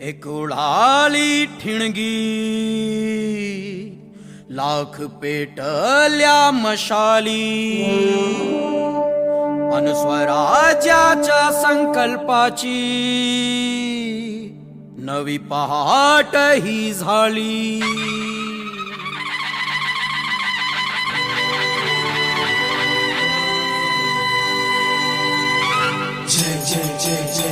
एकुळाली ठिणगी. लाख पेटल्या मशाली. अनुस्वराज्याच्या संकल्पाची. नवी पहाट ही झाली. जय जय जय जय.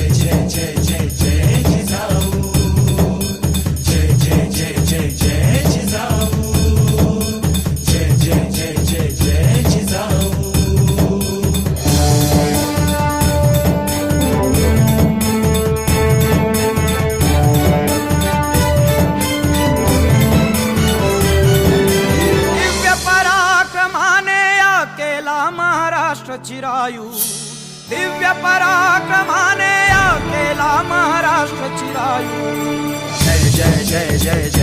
પહેલા મહારાષ્ટ્ર ચિરાયું દિવ્ય પરાક્રમાને અકેલા મહારાષ્ટ્ર ચિરાયું જય જય જય જય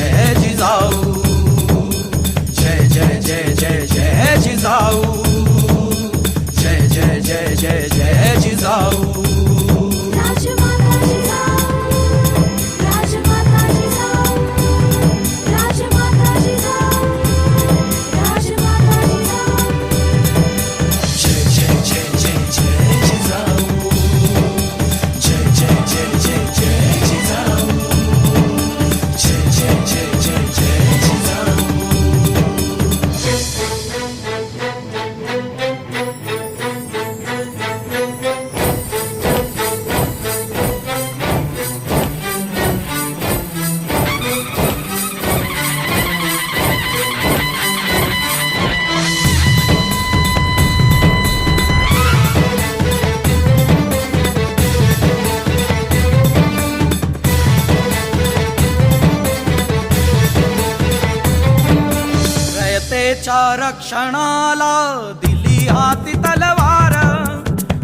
जनतेच्या रक्षणाला दिली हाती तलवार.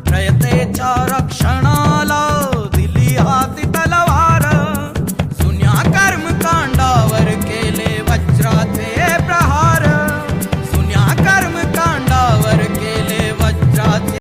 जनतेच्या रक्षणा